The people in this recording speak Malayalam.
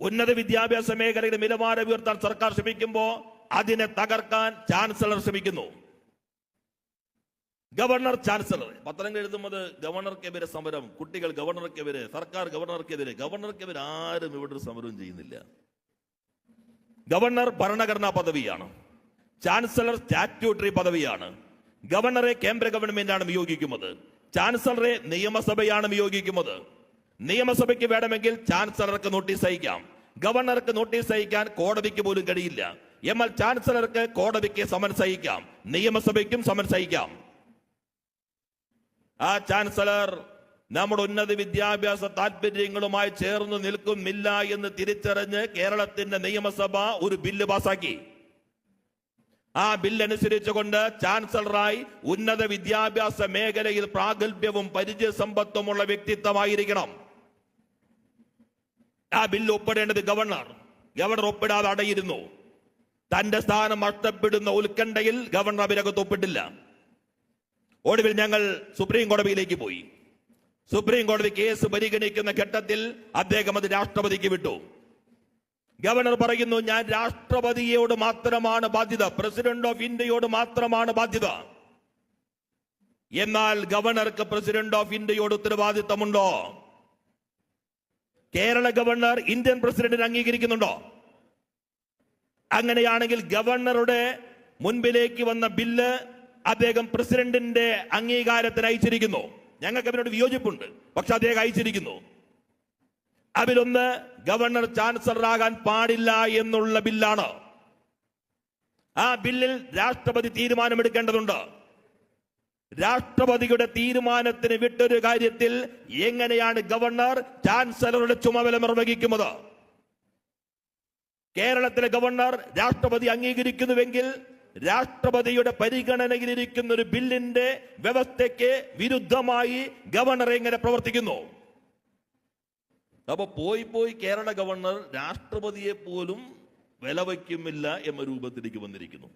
ഉന്നത വിദ്യാഭ്യാസ മേഖലയുടെ നിലവാരം ഉയർത്താൻ സർക്കാർ ശ്രമിക്കുമ്പോൾ അതിനെ തകർക്കാൻ ചാൻസലർ ശ്രമിക്കുന്നു. Governor chancellor. പത്രങ്ങൾ എഴുതുന്നത് ഗവർണർക്കെതിരെ സമരം കുട്ടികൾ ഗവർണർക്കെതിരെ സർക്കാർ ഗവർണർക്കെതിരെ. ഗവർണർക്കെതിരെ ആരും ഇവിടെ സമരവും ചെയ്യുന്നില്ല. ഗവർണർ ഭരണഘടനാ പദവിയാണ്. Chancellor statutory പദവിയാണ്. ഗവർണറെ കേന്ദ്ര ഗവൺമെന്റാണ് നിയോഗിക്കുന്നത്. ചാൻസലറെ നിയമസഭയാണ് നിയോഗിക്കുന്നത്. നിയമസഭയ്ക്ക് വേണമെങ്കിൽ ചാൻസലർക്ക് നോട്ടീസ് അയക്കാം. ഗവർണർക്ക് നോട്ടീസ് അയക്കാൻ കോടതിക്ക് പോലും കഴിയില്ല. എന്നാൽ ചാൻസലർക്ക് കോടതിക്ക് സമൻസ് അയക്കാം. നിയമസഭയ്ക്കും സമൻസ് അയക്കാം. ആ ചാൻസലർ നമ്മുടെ ഉന്നത വിദ്യാഭ്യാസ താല്പര്യങ്ങളുമായി ചേർന്ന് നിൽക്കുന്നില്ല എന്ന് തിരിച്ചറിഞ്ഞ് കേരളത്തിന്റെ നിയമസഭ ഒരു ബില്ല് പാസാക്കി. ആ ബില്ലനുസരിച്ചുകൊണ്ട് ചാൻസലറായി ഉന്നത വിദ്യാഭ്യാസ മേഖലയിൽ പ്രാഗൽഭ്യവും പരിചയ സമ്പത്തുമുള്ള വ്യക്തിത്വമായിരിക്കണം. ആ ബില്ല് ഒപ്പിടേണ്ടത് ഗവർണർ. ഗവർണർ ഒപ്പിടാതെ അടയിരുന്നു. തന്റെ സ്ഥാനം നഷ്ടപ്പെടുന്ന ഉത്കണ്ഠയിൽ ഗവർണർ അഭിരകത്ത് ഒപ്പിട്ടില്ല. ഒടുവിൽ ഞങ്ങൾ സുപ്രീം കോടതിയിലേക്ക് പോയി. സുപ്രീം കോടതി കേസ് പരിഗണിക്കുന്ന ഘട്ടത്തിൽ അദ്ദേഹം അത് രാഷ്ട്രപതിക്ക് വിട്ടു. ഗവർണർ പറയുന്നു ഞാൻ രാഷ്ട്രപതിയോട് മാത്രമാണ് ബാധ്യത പ്രസിഡന്റ് ഓഫ് ഇന്ത്യയോട് മാത്രമാണ് ബാധ്യത. എന്നാൽ ഗവർണർക്ക് പ്രസിഡന്റ് ഓഫ് ഇന്ത്യയോട് ഉത്തരവാദിത്തമുണ്ടോ? കേരള ഗവർണർ ഇന്ത്യൻ പ്രസിഡന്റിനെ അംഗീകരിക്കുന്നുണ്ടോ? അങ്ങനെയാണെങ്കിൽ ഗവർണറുടെ മുൻപിലേക്ക് വന്ന ബില്ല് അദ്ദേഹം പ്രസിഡന്റിന്റെ അംഗീകാരത്തിന് അയച്ചിരിക്കുന്നു. ഞങ്ങൾക്ക് അതിനോട് വിയോജിപ്പുണ്ട് പക്ഷെ അദ്ദേഹം അയച്ചിരിക്കുന്നു. അതിലൊന്ന് ഗവർണർ ചാൻസലറാകാൻ പാടില്ല എന്നുള്ള ബില്ലാണ്. ആ ബില്ലിൽ രാഷ്ട്രപതി തീരുമാനമെടുക്കേണ്ടതുണ്ട്. രാഷ്ട്രപതിയുടെ തീരുമാനത്തിന് വിട്ടൊരു കാര്യത്തിൽ എങ്ങനെയാണ് ഗവർണർ ചാൻസലറുടെ ചുമതല നിർവഹിക്കുന്നത്? കേരളത്തിലെ ഗവർണർ രാഷ്ട്രപതി അംഗീകരിക്കുന്നുവെങ്കിൽ രാഷ്ട്രപതിയുടെ പരിഗണനയിലിരിക്കുന്ന ഒരു ബില്ലിന്റെ വ്യവസ്ഥയ്ക്ക് വിരുദ്ധമായി ഗവർണർ എങ്ങനെ പ്രവർത്തിക്കുന്നു? അപ്പൊ പോയി പോയി കേരള ഗവർണർ രാഷ്ട്രപതിയെ പോലും വില വയ്ക്കുമില്ല എന്ന രൂപത്തിലേക്ക് വന്നിരിക്കുന്നു.